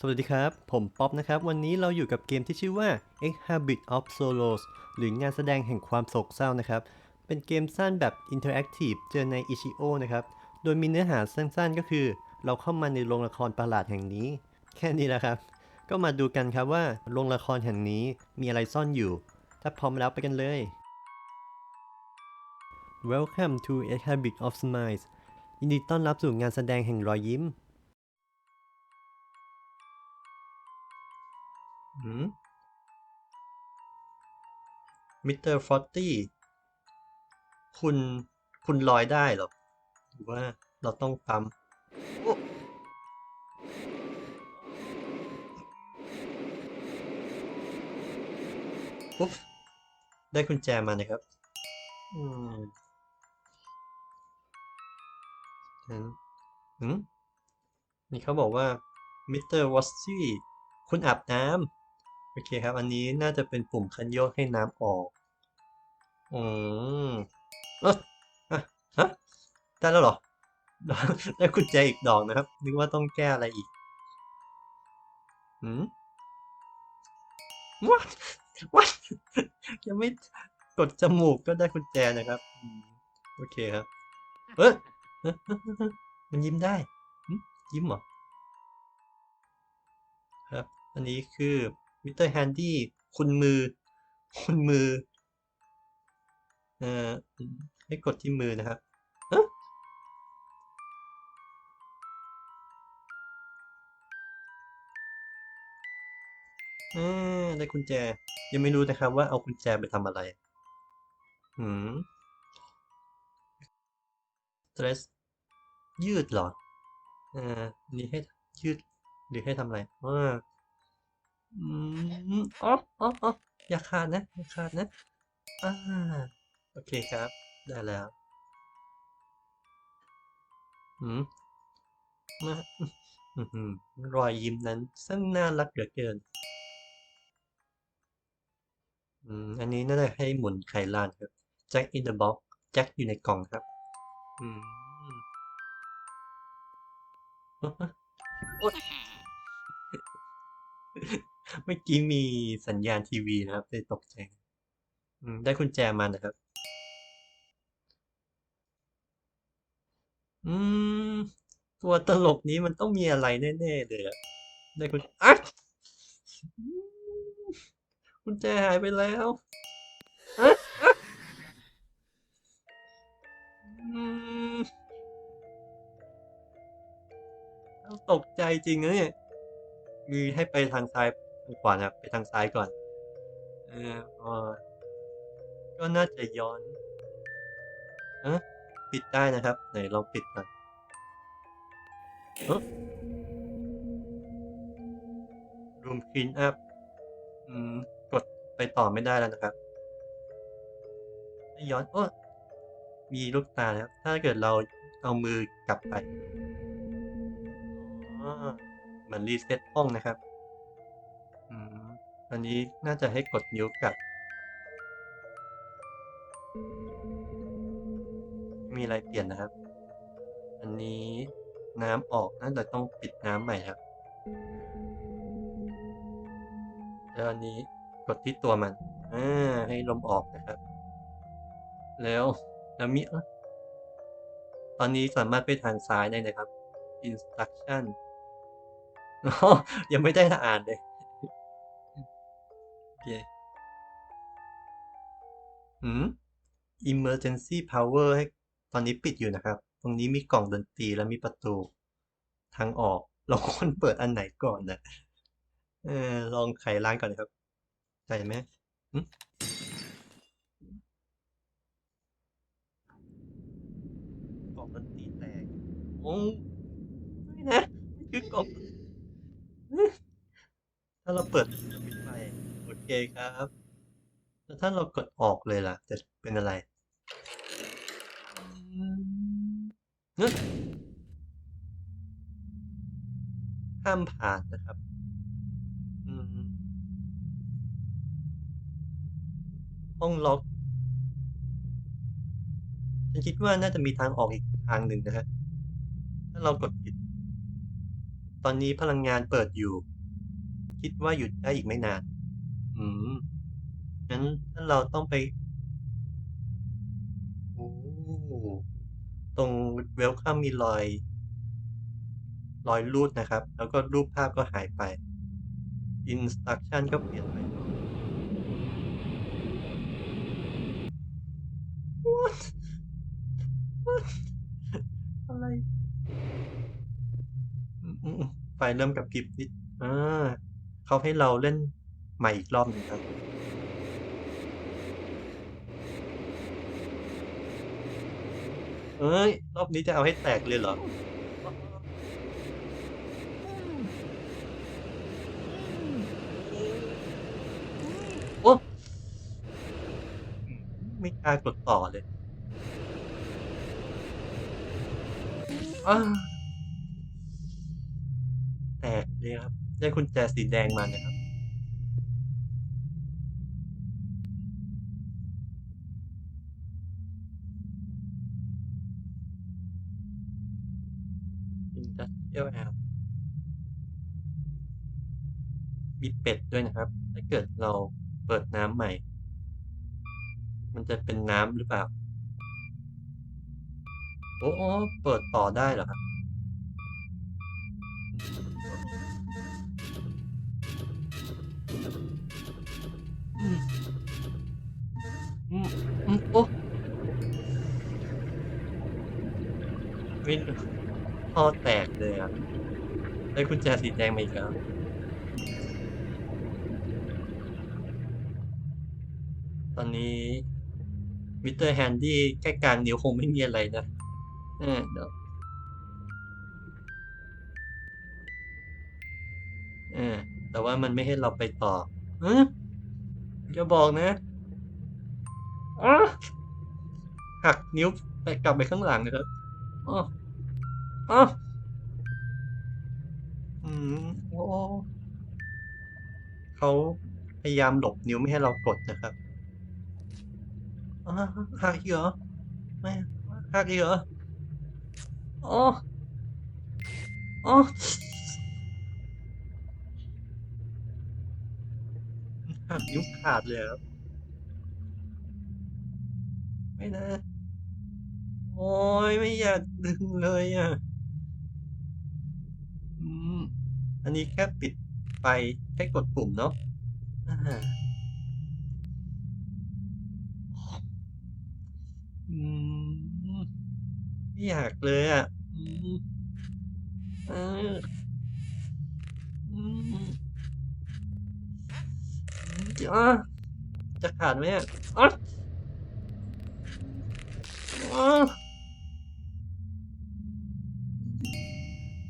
สวัสดีครับ ผมป๊อปนะครับ วันนี้เราอยู่กับเกมที่ชื่อว่า X Habit of Solos หรืองานแสดงแห่งความโศกเศร้านะครับ เป็นเกมสั้นแบบ Interactive เจอใน Itch.io นะครับ โดยมีเนื้อหาสั้นๆ ก็คือ เราเข้ามาในโรงละครประหลาดแห่งนี้ แค่นี้แหละครับ ก็มาดูกันครับว่าโรงละครแห่งนี้มีอะไรซ่อนอยู่ ถ้าพร้อมแล้วไปกันเลย Welcome to X Habit of Smiles ยินดีต้อนรับสู่งานแสดงแห่งรอยยิ้ม หืมมิสเตอร์ฟอตตี้คุณคุณลอยได้หรอหรือว่าเราต้องปั๊มปุ๊บได้กุญแจมานะครับ อืมฉันหืมนี่เขาบอกว่ามิสเตอร์วอสซี่คุณอาบน้ำ อเคครับ อันนี้น่าจะเป็นปุ่มคันโยกให้น้ำออก อืมเออะฮะได้แล้วเหรอ ได้กุญแจอีกดอกนะครับ นึกว่าต้องแก้อะไรอีก หืม what what ยังไม่กดจมูกก็ได้กุญแจนะครับ โอเคครับ เออมันยิ้มได้ ยิ้มเหรอ ครับ อันนี้คือ มิสเตอร์แฮนดี้คุณมือ คุณมือ เอ่อให้กดที่มือนะครับเอ๊อได้กุญแจ ยังไม่รู้นะครับว่าเอากุญแจไปทำอะไร หืมสเตรสยืดหรอ อ่าอันนี้ให้ยืด หรือให้ทำอะไรอ่า อืมอ๋ออ๋ออ๋ออย่าขาดนะอย่าขาดนะอ่าโอเคครับ ได้แล้วหืมมาอือหือรอยยิ้มนั้นช่างน่ารักเหลือเกิน อืม อันนี้น่าจะให้หมุนไขลานครับ Jack in the box แจ็คอยู่ในกล่องครับ อืมโอ๊ย เมื่อกี้มีสัญญาณทีวีนะครับเลยตกใจได้กุญแจมานะครับ อืม ตัวตลกนี้มันต้องมีอะไรแน่ ๆ เลยอะได้กุญอะอืมกุญแจหายไปแล้วตกใจจริงนะเนี่ยมีให้ไปทางซ้าย ทางขวานครับไปทางซ้ายก่อน เออก็น่าจะย้อนเอะปิดได้นะครับ ไหนลองปิดก่อนรูมคลีนอัพอืมกดไปต่อไม่ได้แล้วนะครับย้อนโอ้มีลูกตานะครับ ถ้าเกิดเราเอามือกลับไปเหมือนรีเซ็ตห้องนะครับ อืมอันนี้น่าจะให้กดนิ้วกับมีอะไรเปลี่ยนนะครับ อันนี้น้ำออกน่าจะต้องปิดน้ำใหม่ครับแล้วอันนี้กดที่ตัวมัน อ่า ให้ลมออกนะครับ แล้วแล้วมีอ้อตอนนี้สามารถไปทางซ้ายได้นะครับ instruction อ๋อยังไม่ได้อ่านเลย โอเคหืม emergency power ให้ตอนนี้ปิดอยู่นะครับ ตรงนี้มีกล่องดนตรีและมีประตู ทางออก เราควรเปิดอันไหนก่อนนะเออลองไขร้านก่อนนะครับใช่ไหมกล่องดนตรีแตกโอ้ไม่นะคือกล่องถ้าเราเปิดปิดไฟ เคครับ แล้วถ้าเรากดออกเลยล่ะ จะเป็นอะไรอืมเฮ้ยห้ามผ่านนะครับอืมห้องล็อก ฉันคิดว่าน่าจะมีทางออกอีกทางหนึ่งนะฮะ ถ้าเรากดผิด ตอนนี้พลังงานเปิดอยู่ คิดว่าหยุดได้อีกไม่นาน อืม งั้นถ้าเราต้องไป โอ้ ตรงเวลคัมมีรอย รอยรูดนะครับ แล้วก็รูปภาพก็หายไป อินสต u ั t ชั่นก็เปลี่ยนไป What? What? อะไรอืมอืมอืมไฟเริ่มกับพริบนิดอ่าเขาให้เราเล่น ใหม่อีกรอบหนึ่งครับเอ้ย รอบนี้จะเอาให้แตกเลยเหรอ โอ้ไม่กล้ากดต่อเลยแตกเลยครับ ได้กุญแจสีแดงมานะครับ Industrial App มีเป็ดด้วยนะครับ ถ้าเกิดเราเปิดน้ำใหม่ มันจะเป็นน้ำหรือเปล่า โอ้เปิดต่อได้เหรอครับ อืม อืมอืมโอ้วิน ท่อแตกเลยอะได้กุญแจสีแดงมาอีกแล้วตอนนี้มิสเตอร์แฮนดี้แค่กลางนิ้วคงไม่มีอะไรนะเออเดี๋ยวเออแต่ว่ามันไม่ให้เราไปต่อเออจะบอกนะอ๋อหักนิ้วไปกลับไปข้างหลังนะครับอ๋อ อ๋ออืมโอ้เขาพยายามหลบนิ้วไม่ให้เรากดนะครับอ่าหักอีกเหรอไม่หักอีกเหรออ๋ออ๋อหักนิ้วขาดเลยครับไม่นะ โอ้ยไม่อยากดึงเลยอะ อืม อันนี้แค่ปิดไฟแค่กดปุ่มเนาะไม่อยากเลยอะอืมเอออืมอะจะขาดไหมอะอะอะ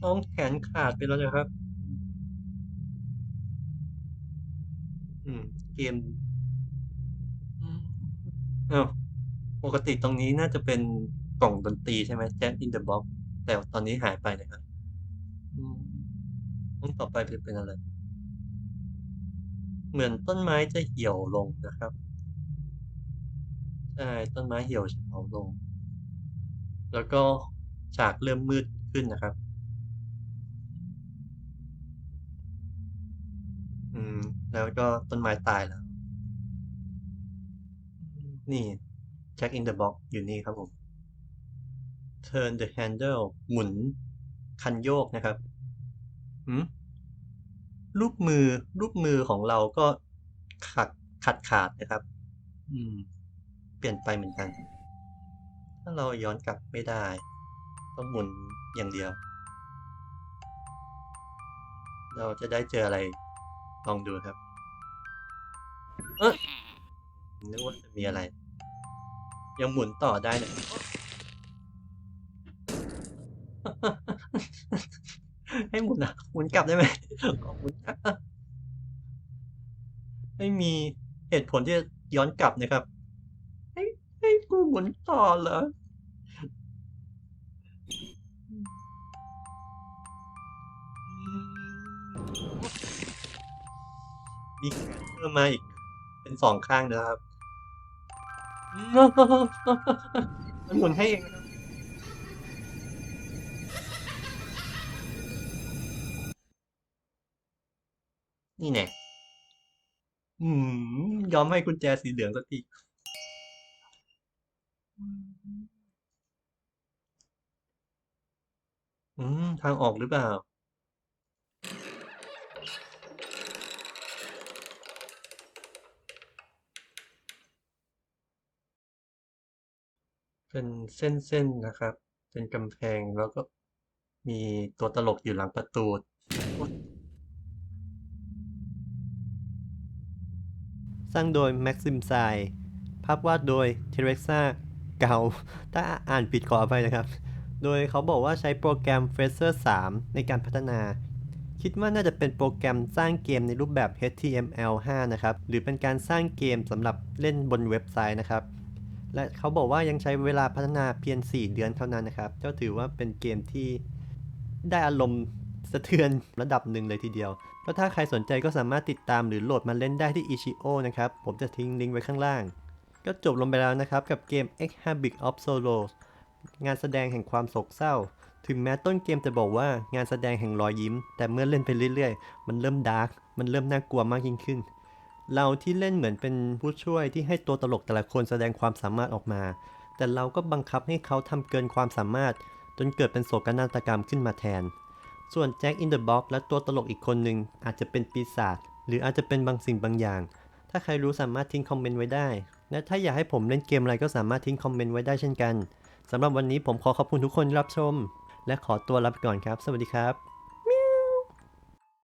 ท้องแขนขาดไปแล้วนะครับ อืม เกมอืมอ้าวปกติตรงนี้น่าจะเป็นกล่องดนตรีใช่ไหม Jack in the Box แต่ตอนนี้หายไปนะครับอืมห้องต่อไปจะเป็นอะไร เหมือนต้นไม้จะเหี่ยวลงนะครับ ใช่ ต้นไม้เหี่ยวเฉาลง แล้วก็ฉากเริ่มมืดขึ้นนะครับ แล้วก็ต้นไม้ตายแล้ว นี่ Jack in the Box อยู่นี่ครับผม Turn the handle หมุน คันโยกนะครับหืมรูปมือรูปมือของเราก็ขาดขาดขาดนะครับ อืม เปลี่ยนไปเหมือนกัน ถ้าเราย้อนกลับไม่ได้ ต้องหมุนอย่างเดียว เราจะได้เจออะไร ลองดูครับ เออนึกว่าจะมีอะไร ยังหมุนต่อได้นะให้หมุนอะหมุนกลับได้ไหมหมุนไม่มีเหตุผลที่จะย้อนกลับนะครับให้ให้กูหมุนต่อเหรอ มีแขนเพิ่มมาอีก เป็นสองข้างนะครับมันหมุนให้เองนะครับนี่แน่อืม ยอมให้กุญแจสีเหลืองสักทีอืม ทางออกหรือเปล่า เป็นเส้นๆนะครับ เป็นกำแพงแล้วก็มีตัวตลกอยู่หลังประตูสร้างโดย Maxim s i ภาพวาดโดย t e r e x a เกาถ้าอ่านผิดขออภัยนะครับ โดยเขาบอกว่าใช้โปรแกรม Fraser 3 ในการพัฒนา คิดว่าน่าจะเป็นโปรแกรมสร้างเกมในรูปแบบ HTML5 นะครับ หรือเป็นการสร้างเกมสำหรับเล่นบนเว็บไซต์นะครับ และเขาบอกว่ายังใช้เวลาพัฒนาเพียง 4 เดือนเท่านั้นนะครับ ก็ถือว่าเป็นเกมที่ได้อารมณ์สะเทือนระดับหนึ่งเลยทีเดียว ก็ถ้าใครสนใจก็สามารถติดตามหรือโหลดมาเล่นได้ที่ Ichio นะครับ ผมจะทิ้งลิงก์ไว้ข้างล่าง ก็จบลงไปแล้วนะครับกับเกม X Habit of Solos งานแสดงแห่งความโศกเศร้า ถึงแม้ต้นเกมจะบอกว่างานแสดงแห่งรอยยิ้ม แต่เมื่อเล่นไปเรื่อยๆ มันเริ่มดาร์ก มันเริ่มน่ากลัวมากยิ่งขึ้น เราที่เล่นเหมือนเป็นผู้ช่วยที่ให้ตัวตลกแต่ละคนแสดงความสามารถออกมา แต่เราก็บังคับให้เขาทำเกินความสามารถ จนเกิดเป็นโศกนาฏกรรมขึ้นมาแทน ส่วนแจ็คอินเดอะบ็อกและตัวตลกอีกคนหนึ่งอาจจะเป็นปีศาจหรืออาจจะเป็นบางสิ่งบางอย่าง ถ้าใครรู้สามารถทิ้งคอมเมนต์ไว้ได้ และถ้าอยากให้ผมเล่นเกมอะไรก็สามารถทิ้งคอมเมนต์ไว้ได้เช่นกันสำหรับวันนี้ผมขอขอบคุณทุกคนที่รับชม และขอตัวลาไปก่อนครับ สวัสดีครับ